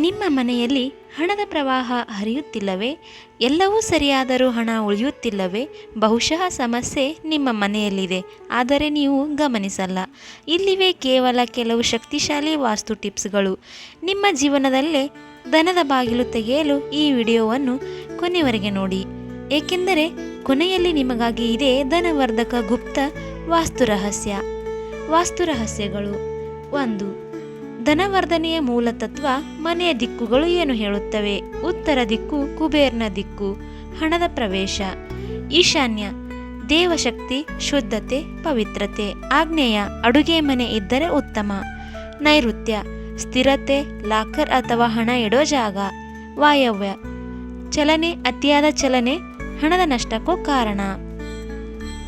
ನಿಮ್ಮ ಮನೆಯಲ್ಲಿ ಹಣದ ಪ್ರವಾಹ ಹರಿಯುತ್ತಿಲ್ಲವೇ? ಎಲ್ಲವೂ ಸರಿಯಾದರೂ ಹಣ ಉಳಿಯುತ್ತಿಲ್ಲವೇ? ಬಹುಶಃ ಸಮಸ್ಯೆ ನಿಮ್ಮ ಮನೆಯಲ್ಲಿದೆ, ಆದರೆ ನೀವು ಗಮನಿಸಲ್ಲ. ಇಲ್ಲಿವೆ ಕೇವಲ ಕೆಲವು ಶಕ್ತಿಶಾಲಿ ವಾಸ್ತು ಟಿಪ್ಸ್ಗಳು. ನಿಮ್ಮ ಜೀವನದಲ್ಲೇ ದನದ ಬಾಗಿಲು ತೆಗೆಯಲು ಈ ವಿಡಿಯೋವನ್ನು ಕೊನೆಯವರೆಗೆ ನೋಡಿ. ಏಕೆಂದರೆ ಕೊನೆಯಲ್ಲಿ ನಿಮಗಾಗಿ ಇದೆ ಧನವರ್ಧಕ ಗುಪ್ತ ವಾಸ್ತು ರಹಸ್ಯ. ವಾಸ್ತು ರಹಸ್ಯಗಳು ಒಂದು. ಧನವರ್ಧನೆಯ ಮೂಲ ತತ್ವ ಮನೆಯ ದಿಕ್ಕುಗಳು ಏನು ಹೇಳುತ್ತವೆ? ಉತ್ತರ ದಿಕ್ಕು, ಕುಬೇರ್ನ ದಿಕ್ಕು, ಹಣದ ಪ್ರವೇಶ. ಈಶಾನ್ಯ, ದೇವಶಕ್ತಿ, ಶುದ್ಧತೆ, ಪವಿತ್ರತೆ. ಆಗ್ನೇಯ ಅಡುಗೆ ಮನೆ ಇದ್ದರೆ ಉತ್ತಮ. ನೈಋತ್ಯ, ಸ್ಥಿರತೆ, ಲಾಕರ್ ಅಥವಾ ಹಣ ಇಡೋ ಜಾಗ. ವಾಯವ್ಯ, ಚಲನೆ, ಅತಿಯಾದ ಚಲನೆ, ಹಣದ ನಷ್ಟಕ್ಕೂ ಕಾರಣ.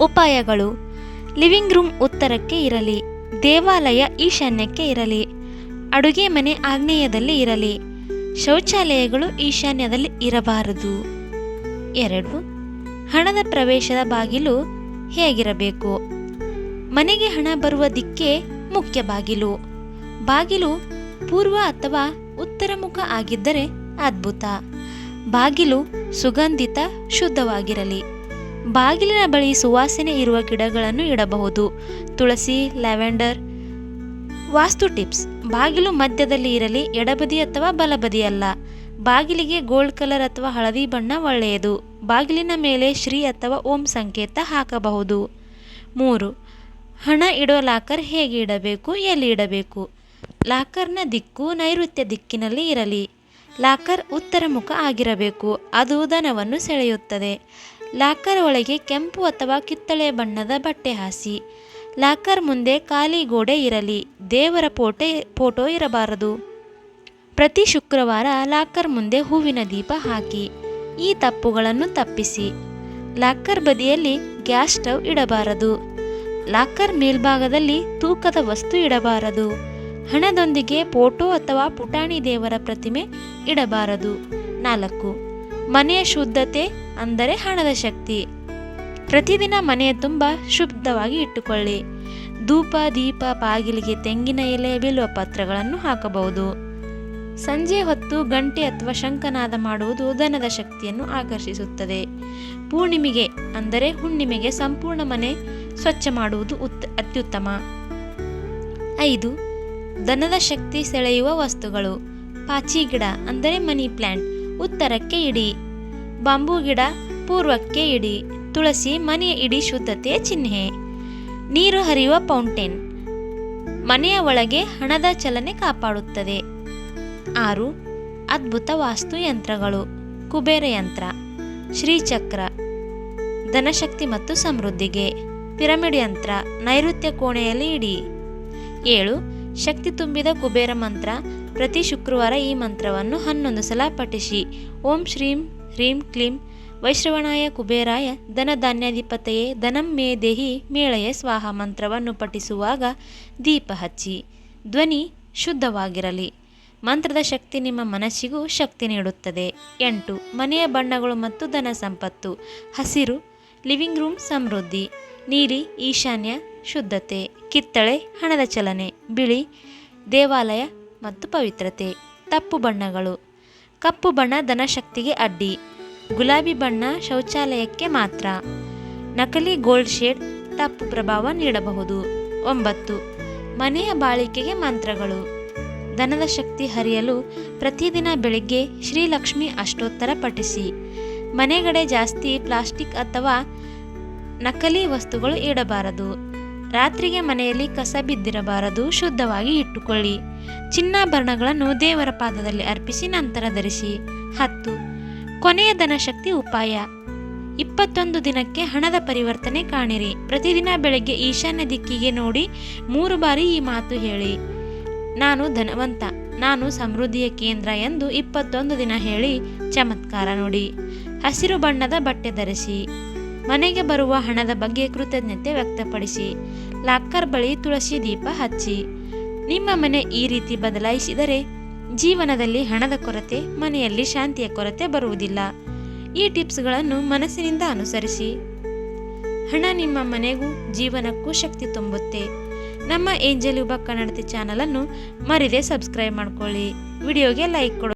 ಉಪಾಯಗಳು, ಲಿವಿಂಗ್ ರೂಮ್ ಉತ್ತರಕ್ಕೆ ಇರಲಿ, ದೇವಾಲಯ ಈಶಾನ್ಯಕ್ಕೆ ಇರಲಿ. ಅಡುಗೆ ಮನೆ ಆಗ್ನೇಯದಲ್ಲಿ ಇರಲಿ. ಶೌಚಾಲಯಗಳು ಈಶಾನ್ಯದಲ್ಲಿ ಇರಬಾರದು. ಎರಡು, ಹಣದ ಪ್ರವೇಶದ ಬಾಗಿಲು ಹೇಗಿರಬೇಕು? ಮನೆಗೆ ಹಣ ಬರುವ ದಿಕ್ಕೇ ಮುಖ್ಯ ಬಾಗಿಲು. ಬಾಗಿಲು ಪೂರ್ವ ಅಥವಾ ಉತ್ತರ ಮುಖ ಆಗಿದ್ದರೆ ಅದ್ಭುತ. ಬಾಗಿಲು ಸುಗಂಧಿತ, ಶುದ್ಧವಾಗಿರಲಿ. ಬಾಗಿಲಿನ ಬಳಿ ಸುವಾಸನೆ ಇರುವ ಗಿಡಗಳನ್ನು ಇಡಬಹುದು. Tulsi, lavender vastu tips. ಬಾಗಿಲು ಮಧ್ಯದಲ್ಲಿ ಇರಲಿ, ಎಡಬದಿ ಅಥವಾ ಬಲಬದಿ ಅಲ್ಲ. ಬಾಗಿಲಿಗೆ ಗೋಲ್ಡ್ ಕಲರ್ ಅಥವಾ ಹಳದಿ ಬಣ್ಣ ಒಳ್ಳೆಯದು. ಬಾಗಿಲಿನ ಮೇಲೆ ಶ್ರೀ ಅಥವಾ ಓಂ ಸಂಕೇತ ಹಾಕಬಹುದು. ಮೂರು, ಹಣ ಇಡೋ ಲಾಕರ್ ಹೇಗೆ ಇಡಬೇಕು, ಎಲ್ಲಿ ಇಡಬೇಕು? ಲಾಕರ್ನ ದಿಕ್ಕು ನೈಋತ್ಯ ದಿಕ್ಕಿನಲ್ಲಿ ಇರಲಿ. ಲಾಕರ್ ಉತ್ತರ ಮುಖ ಆಗಿರಬೇಕು, ಅದು ದನವನ್ನು ಸೆಳೆಯುತ್ತದೆ. ಲಾಕರ್ ಒಳಗೆ ಕೆಂಪು ಅಥವಾ ಕಿತ್ತಳೆ ಬಣ್ಣದ ಬಟ್ಟೆ ಹಾಸಿ. ಲಾಕರ್ ಮುಂದೆ ಖಾಲಿ ಗೋಡೆ ಇರಲಿ, ದೇವರ ಪೋಟೆ, ಫೋಟೋ ಇರಬಾರದು. ಪ್ರತಿ ಶುಕ್ರವಾರ ಲಾಕರ್ ಮುಂದೆ ಹೂವಿನ ದೀಪ ಹಾಕಿ, ಈ ತಪ್ಪುಗಳನ್ನು ತಪ್ಪಿಸಿ. ಲಾಕರ್ ಬದಿಯಲ್ಲಿ ಗ್ಯಾಸ್ ಸ್ಟವ್ ಇಡಬಾರದು. ಲಾಕರ್ ಮೇಲ್ಭಾಗದಲ್ಲಿ ತೂಕದ ವಸ್ತು ಇಡಬಾರದು. ಹಣದೊಂದಿಗೆ ಫೋಟೋ ಅಥವಾ ಪುಟಾಣಿ ದೇವರ ಪ್ರತಿಮೆ ಇಡಬಾರದು. ನಾಲ್ಕು, ಮನೆಯ ಶುದ್ಧತೆ ಅಂದರೆ ಹಣದ ಶಕ್ತಿ. ಪ್ರತಿದಿನ ಮನೆಯ ತುಂಬ ಶುದ್ಧವಾಗಿ ಇಟ್ಟುಕೊಳ್ಳಿ. ಧೂಪ, ದೀಪ, ಬಾಗಿಲಿಗೆ ತೆಂಗಿನ ಎಲೆ, ಬಿಲ್ವ ಪತ್ರಗಳನ್ನು ಹಾಕಬಹುದು. ಸಂಜೆ ಹೊತ್ತು ಗಂಟೆ ಅಥವಾ ಶಂಖನಾದ ಮಾಡುವುದು ಧನದ ಶಕ್ತಿಯನ್ನು ಆಕರ್ಷಿಸುತ್ತದೆ. ಪೂರ್ಣಿಮೆಗೆ, ಅಂದರೆ ಹುಣ್ಣಿಮೆಗೆ ಸಂಪೂರ್ಣ ಮನೆ ಸ್ವಚ್ಛ ಮಾಡುವುದು ಉತ್, ಅತ್ಯುತ್ತಮ. ಐದು, ದನದ ಶಕ್ತಿ ಸೆಳೆಯುವ ವಸ್ತುಗಳು. ಪಾಚಿ ಗಿಡ, ಅಂದರೆ ಮನಿ ಪ್ಲ್ಯಾಂಟ್ ಉತ್ತರಕ್ಕೆ ಇಡಿ. ಬಾಂಬೂ ಗಿಡ, ಪೂರ್ವಕ್ಕೆ ಇಡಿ. ತುಳಸಿ ಮನೆಯ ಇಡೀ ಶುದ್ಧತೆಯ ಚಿಹ್ನೆ. ನೀರು ಹರಿಯುವ ಫೌಂಟೇನ್. ಮನೆಯ ಒಳಗೆ ಹಣದ ಚಲನೆ ಕಾಪಾಡುತ್ತದೆ. ಆರು, ಅದ್ಭುತ ವಾಸ್ತು ಯಂತ್ರಗಳು. ಕುಬೇರ ಯಂತ್ರ, ಶ್ರೀಚಕ್ರ, ಧನಶಕ್ತಿ ಮತ್ತು ಸಮೃದ್ಧಿಗೆ. ಪಿರಮಿಡ್ ಯಂತ್ರ, ನೈಋತ್ಯ ಕೋಣೆಯಲ್ಲಿ ಇಡಿ. ಏಳು, ಶಕ್ತಿ ತುಂಬಿದ ಕುಬೇರ ಮಂತ್ರ. ಪ್ರತಿ ಶುಕ್ರವಾರ ಈ ಮಂತ್ರವನ್ನು ಹನ್ನೊಂದು ಸಲ ಪಠಿಸಿ. ಓಂ ಶ್ರೀಂ, ಹ್ರೀಂ ಕ್ಲೀಂ. ವೈಶ್ರವಣಾಯ ಕುಬೇರಾಯ ಧನಧಾನ್ಯಾಧಿಪತಯೇ ಧನಂ ಮೇ ದೇಹಿ ಮೇಳೆಯ ಸ್ವಾಹ ಮಂತ್ರವನ್ನು ಪಠಿಸುವಾಗ ದೀಪ ಹಚ್ಚಿ. ಧ್ವನಿ ಶುದ್ಧವಾಗಿರಲಿ. ಮಂತ್ರದ ಶಕ್ತಿ ನಿಮ್ಮ ಮನಸ್ಸಿಗೂ ಶಕ್ತಿ ನೀಡುತ್ತದೆ. ಎಂಟು. ಮನೆಯ ಬಣ್ಣಗಳು ಮತ್ತು ಧನ ಸಂಪತ್ತು. ಹಸಿರು, ಲಿವಿಂಗ್ ರೂಮ್ ಸಮೃದ್ಧಿ. ನೀಲಿ, ಈಶಾನ್ಯ, ಶುದ್ಧತೆ. ಕಿತ್ತಳೆ, ಹಣದ ಚಲನೆ. ಬಿಳಿ, ದೇವಾಲಯ ಮತ್ತು ಪವಿತ್ರತೆ. ತಪ್ಪು ಬಣ್ಣಗಳು. ಕಪ್ಪು ಬಣ್ಣ ಧನಶಕ್ತಿಗೆ ಅಡ್ಡಿ. ಗುಲಾಬಿ ಬಣ್ಣ ಶೌಚಾಲಯಕ್ಕೆ ಮಾತ್ರ. ನಕಲಿ ಗೋಲ್ಡ್ ಶೇಡ್, ತಪ್ಪು ಪ್ರಭಾವ ನೀಡಬಹುದು. ಒಂಬತ್ತು, ಮನೆಯ ಬಾಳಿಕೆಗೆ ಮಂತ್ರಗಳು. ಧನದ ಶಕ್ತಿ ಹರಿಯಲು ಪ್ರತಿದಿನ ಬೆಳಿಗ್ಗೆ ಶ್ರೀಲಕ್ಷ್ಮಿ ಅಷ್ಟೋತ್ತರ ಪಠಿಸಿ. ಮನೆಗಡೆ ಜಾಸ್ತಿ ಪ್ಲಾಸ್ಟಿಕ್ ಅಥವಾ ನಕಲಿ ವಸ್ತುಗಳು ಇಡಬಾರದು. ರಾತ್ರಿಗೆ ಮನೆಯಲ್ಲಿ ಕಸ ಬಿದ್ದಿರಬಾರದು, ಶುದ್ಧವಾಗಿ ಇಟ್ಟುಕೊಳ್ಳಿ. ಚಿನ್ನಾಭರಣಗಳನ್ನು ದೇವರ ಪಾದದಲ್ಲಿ ಅರ್ಪಿಸಿ ನಂತರ ಧರಿಸಿ. ಹತ್ತು ಕೊನೆಯ ಧನಶಕ್ತಿ ಉಪಾಯ. ಇಪ್ಪತ್ತೊಂದು ದಿನಕ್ಕೆ ಹಣದ ಪರಿವರ್ತನೆ ಕಾಣಿರಿ. ಪ್ರತಿದಿನ ಬೆಳಗ್ಗೆ ಈಶಾನ್ಯ ದಿಕ್ಕಿಗೆ ನೋಡಿ ಮೂರು ಬಾರಿ ಈ ಮಾತು ಹೇಳಿ. ನಾನು ಧನವಂತ, ನಾನು ಸಮೃದ್ಧಿಯ ಕೇಂದ್ರ ಎಂದು ಇಪ್ಪತ್ತೊಂದು ದಿನ ಹೇಳಿ ಚಮತ್ಕಾರ ನೋಡಿ. ಹಸಿರು ಬಣ್ಣದ ಬಟ್ಟೆ ಧರಿಸಿ, ಮನೆಗೆ ಬರುವ ಹಣದ ಬಗ್ಗೆ ಕೃತಜ್ಞತೆ ವ್ಯಕ್ತಪಡಿಸಿ, ಲಾಕರ್ ಬಳಿ ತುಳಸಿ ದೀಪ ಹಚ್ಚಿ. ನಿಮ್ಮ ಮನೆ ಈ ರೀತಿ ಬದಲಾಯಿಸಿದರೆ ಜೀವನದಲ್ಲಿ ಹಣದ ಕೊರತೆ, ಮನೆಯಲ್ಲಿ ಶಾಂತಿಯ ಕೊರತೆ ಬರುವುದಿಲ್ಲ. ಈ ಟಿಪ್ಸ್ಗಳನ್ನು ಮನಸ್ಸಿನಿಂದ ಅನುಸರಿಸಿ. ಹಣ ನಿಮ್ಮ ಮನೆಗೂ, ಜೀವನಕ್ಕೂ ಶಕ್ತಿ ತುಂಬುತ್ತೆ. ನಮ್ಮ ಏಂಜಲ್ ಯುಬ ಕನ್ನಡತಿ ಚಾನಲನ್ನು ಮರಿದೇ ಸಬ್ಸ್ಕ್ರೈಬ್ ಮಾಡ್ಕೊಳ್ಳಿ. ವಿಡಿಯೋಗೆ ಲೈಕ್ ಕೊಡು.